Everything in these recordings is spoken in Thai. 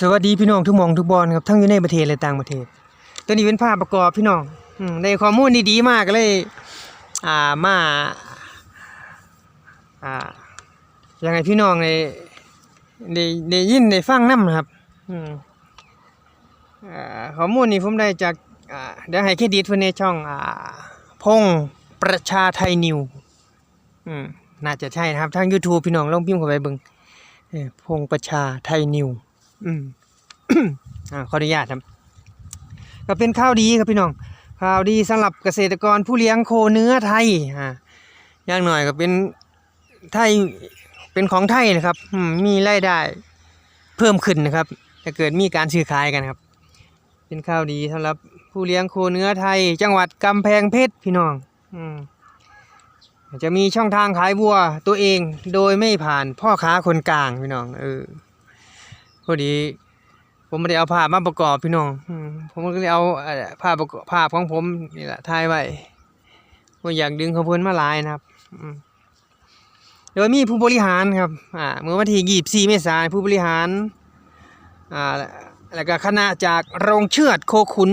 สวัสดีพี่น้องทุกมองทุกบอลครับทั้งอยู่ในประเทศและต่างประเทศ ตัวนี้เป็นภาพประกอบพี่น้องอืมได้ข้อมูลดีๆมากเลยอ่ามาอ่ายังไงพี่น้องในได้ได้ยินได้ฟังนํนะครับอข้อมูลนี้ผมได้จากเดี๋ยวให้เครดิตเพิ่นในช่องอ่าพงษ์ประชาไทยนิวน่าจะใช่นะครับทาง YouTube พี่น้องลองพิมพ์เข้าไปเบิ่งพงษ์ประชาไทยนิว อืมอ่าขออนุญาตครับ ก็เป็นข้าวดีครับพี่น้องข่าวดีสำหรับเกษตรกรผู้เลี้ยงโคเนื้อไทยอ่าอย่างหน่อยก็เป็นไทยเป็นของไทยนะครับมีรายได้เพิ่มขึ้นนะครับถ้าเกิดมีการซื้อขายกันครับ เป็นข้าวดีสำหรับผู้เลี้ยงโคเนื้อไทย จังหวัดกำแพงเพชรพี่น้องอืมจะมีช่องทางขายวัวตัวเองโดยไม่ผ่านพ่อค้าคนกลางพี่น้องเออ อดี ผมไม่ได้เอาภาพมาประกอบพี่น้องผมก็เลยเอาภาพประกอบภาพของผมนี่แหละถ่ายไว้ว่าอยากดึงขบวนมาลายนะครับโดยมีผู้บริหารครับอ่าเมื่อวันที่24เมษายนผู้บริหารอ่าแล้วก็คณะจากโรงเชือดโคขุน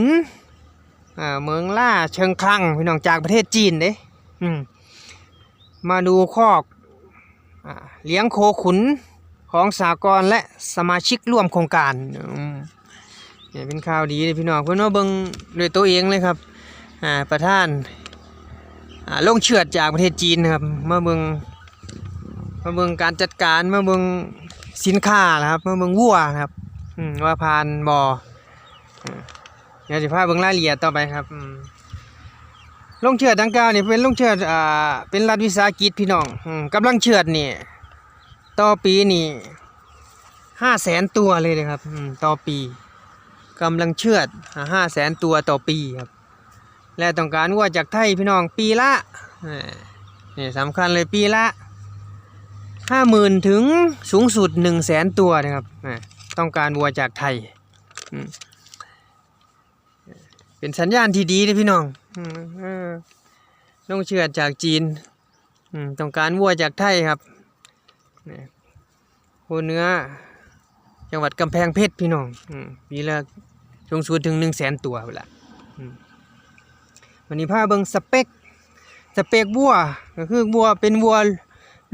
อ่าเมืองล่าเชิงคลังพี่น้องจากประเทศจีนเด้อืมมาดูคอกอเลี้ยงโคขุน ของสากลและสมาชิกร่วมโครงการเนี่ยเป็นข่าวดีเลยพี่น้องเพื่อนว่าเบิ่งด้วยตัวเองเลยครับอ่าประธานอ่าลงเชือดจากประเทศจีนนะครับมาเบิ่งมาเบิ่งการจัดการมาเบิ่งสินค้านะครับมาเบิ่งวัวครับว่าผ่านบ่อเดี๋ยวจะพาเบิ่งรายละเอียดต่อไปครับลงเชือดดังกล่าวนี่เป็นลงเชือดอ่าเป็นรัฐวิสาหกิจพี่น้องกำลังเชือดนี่ ต่อปีนี่ห้าแสนตัวเลยนะครับต่อปีกำลังเชือดห้าแสนตัวต่อปีครับ และต้องการวัวจากไทยพี่น้องปีละนี่สำคัญเลยปีละห้าหมื่นถึงสูงสุดหนึ่งแสนตัวนะครับต้องการวัวจากไทย เป็นสัญญาณที่ดีเลยพี่น้องต้องเชือจากจีนต้องการวัวจากไทยครับ โคเนื้อ จังหวัดกำแพงเพชรพี่น้องมปีละสูงสุดถึงหนึ่งแสนตัวเวลามวันนี้พาเบิงสเปคสเปควัวก็คือวัวเป็นวัว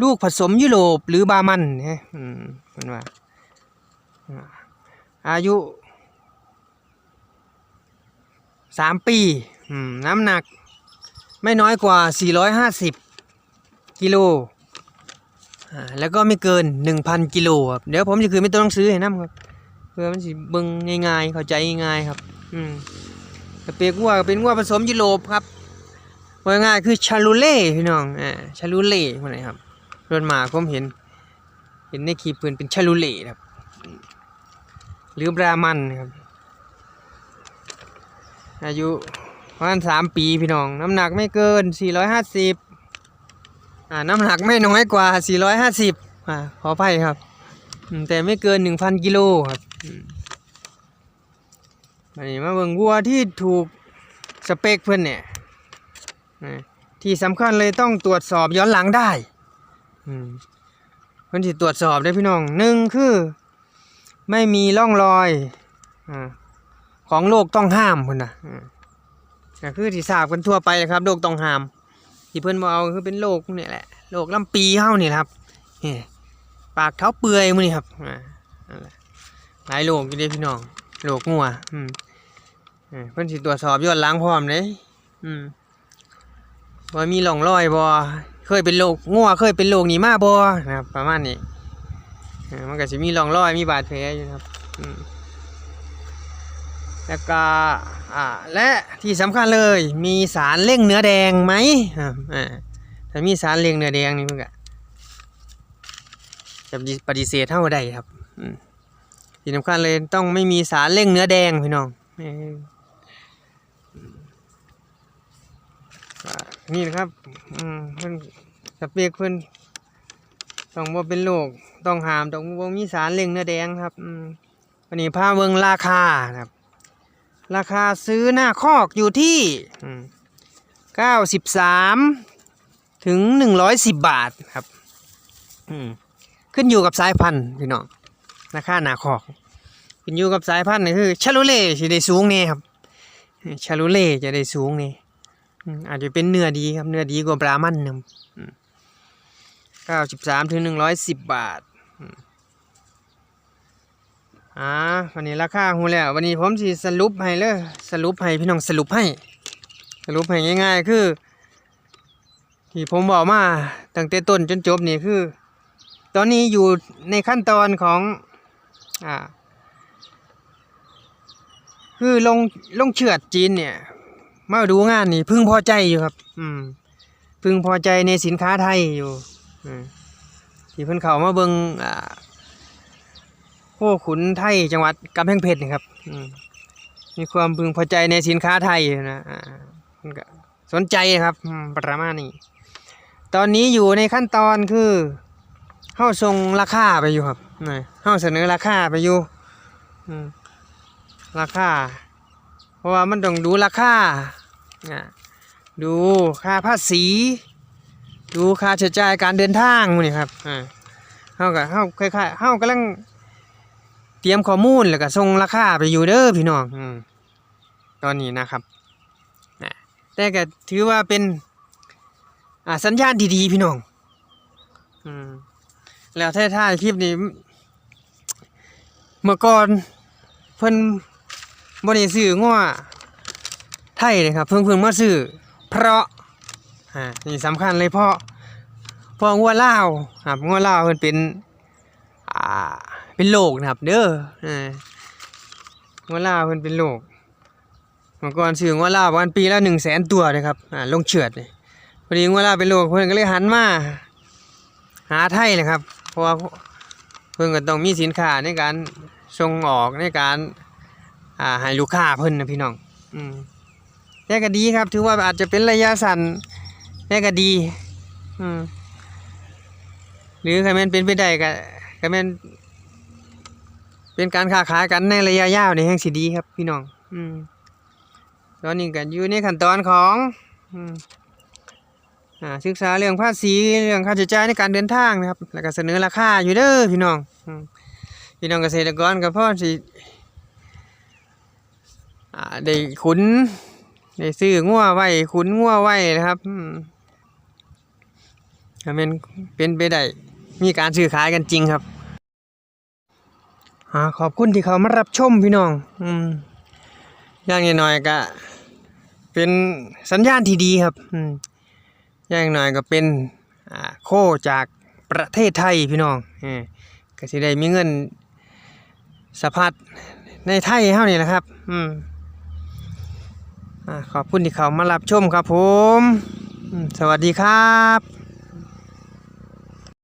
ลูกผสมยุโรปหรือบามันนะอืมเป็นว่าอายุสามปีน้ำหนักไม่น้อยกว่า 450 กิโล อ่าแล้วก็ไม่เกิน 1,000กิโลครับเดี๋ยวผมจะคือไม่ต้องซื้อให้น้ำครับเพื่อมันสิเบิ่งง่ายๆเข้าใจง่ายๆครับ อืมกระเปียกวัวเป็นวัวผสมยุโรปครับว่าง่ายคือชาลูเล่พี่น้องอ่าชาลูเล่พวกนี้ครับรถมาผมเห็น เห็นในคลิปเพื่อนเป็นชาลูเล่ครับ หรือบรามันครับ อายุประมาณสามปีพี่น้อง น้ำหนักไม่เกิน450อ่าสิบ น้ำหนักไม่น้อยกว่า 450อ่าขออภัยครับแต่ไม่เกิน 1,000 กิโลครับอันนี้มาเบิ่งวัวที่ถูกสเปคเพื่อนเนี่ยที่สำคัญเลยต้องตรวจสอบย้อนหลังได้เพื่อนที่ตรวจสอบได้พี่น้องหนึ่งคือ ไม่มีร่องรอยอของโรคต้องห้ามเพุ่อนนะคือที่ทราบกันทั่วไปนะครับโรคต้องห้าม ที่เพิ่นบ่เอาคือเป็นโรคนี่แหละโรคลำปีเฮานี่ครับนี่ปากเท้าเปื่อยมื้อนี่ครับอ่านั่นแหละหลายโรคอยู่เด้พี่น้องโรคงัวอืมเพิ่นสิตรวจสอบย้อนหลังพร้อมเด้อืมว่มีร่องรอยบ่เคยเป็นโรคงัวเคยเป็นโรคนี้มาบ่นะครับประมาณนี้เออมันก็สิมีร่องรอยมีบาดแผลอยู่ครับอืม แล้วก็อ่าและที่สำคัญเลยมีสารเร่งเนื้อแดงไหมอ่าถ้ามีสารเร่งเนื้อแดงนี่เพิ่นก็จะปฏิเสธเท่าใดครับอที่สำคัญเลยต้องไม่มีสารเร่งเนื้อแดงพี่น้องอนี่นะครับเพิ่อนสเปกเพิ่อนต้องบ่เป็นโรคต้องห้ามต้องบ่มีสารเร่งเนื้อแดงครับวันนี้พาเบิงราคาครับ ราคาซื้อหน้าคอกอยู่ที่เก้าสิบสามถึงหนึ่งร้อยสิบบาทครับอืมขึ้นอยู่กับสายพันธุ์พี่น้องราคาหน้าคอก ขึ้นอยู่กับสายพันธุ์นี่คือชาโลเล่สิได้สูงแน่ครับชาโลเล่จะได้สูงนี่อืมอาจจะเป็นเนื้อดีครับเนื้อดีกว่าบรามันนะครับเก้าสิบสามถึงหนึ่งร้อยสิบบาท อ่าวันนี้ราคาหูแล้ววันนี้ผมสิสรุปให้เลยสรุปให้พี่น้องสรุปให้ สรุปให้ง่ายๆ คือ ที่ผมบอกมาตั้งแต่ต้นจนจบนี่คือ ตอนนี้อยู่ในขั้นตอนของอ่าคือลงลงเชือดจีนเนี่ย มาดูงานนี่พึงพอใจอยู่ครับ อืมพึงพอใจในสินค้าไทยอยู่อืมที่เพิ่นเขามาเบิงอ่า โคขุนไทยจังหวัดกำแพงเพชรนี่ครับมีความพึงพอใจในสินค้าไทยนะสนใจครับประมาณนี้ ตอนนี้อยู่ในขั้นตอนคือเข้าทรงราคาไปอยู่ครับเข้าเสนอราคาไปอยู่ราคา เพราะว่ามันต้องดูราคาดูค่าภาษี ดูค่าใช้จ่ายการเดินทางนี่ครับอ่าเข้ากับเข้าคล้ายๆเข้ากำลัง ตรียมข้อมูลแล้วก็ส่งราคาไปอยู่เด้อพี่น้องอืมตอนนี้นะครับอะแต่ก็ถือว่าเป็นอ่าสัญญาณดีๆพี่น้องอืมแล้วท้ายๆคลิปนี้ เมื่อก่อนเพิ่นบ่ได้ซื้อง้อไทยเลยครับเพิ่งเพิ่งมาซื้อเพราะอ่านี่สำคัญเลยเพราะเพราะงัวลาวครับงัวลาวเพิ่นเป็นอ่า เป็นโรคนะครับ เด้ออ่างัวลาเพิ่นเป็นโรคเมื่อก่อนซื้องัวลาวประมาณปีละ100,000ตัวเลยครับอ่าลงเฉือดนี่พอดีเวลาเป็นโรคเพื่นก็เลยหันมาหาไทยนะครับ เพราะว่าเพื่นก็ต้องมีสินค้าในการส่งออกในการอ่าให้ลูกค้าเพิ่นนะพี่น้อง อืมแต่ก็ดีครับ ถือว่าอาจจะเป็นระยะสั้นแต่ก็ดี อืมหรือใครแม่นเป็นไปได้ก็ใครแม่น เป็นการค้าขายกันในระยะยาวในแห่งสิดีครับพี่น้อง อืมตอนนี้ก็อยู่ในขั้นตอนของอ่าศึกษาเรื่องภาษีเรื่องค่าใช้จ่ายในการเดินทางนะครับ แล้วก็เสนอราคาอยู่เด้อพี่น้องอพี่น้องเกษตรกรก็พอสิอ่าได้ขุนได้ซื้องัวไว้ขุนงัวไว้นะครับอืมถ้าเป็นเป็นไปได้มีการซื้อขายกันจริงครับ อ่าขอบคุณที่เขามารับชมพี่น้อง อืมอย่างน้อยๆก็เป็นสัญญาณที่ดีครับ อืมอย่างหน่อยก็เป็นอ่าโคจากประเทศไทยพี่น้องเออก็สิได้มีเงินสะพัดในไทยเฮานี่แหละครับ อืมอ่าขอบคุณที่เขามารับชมครับผม สวัสดีครับ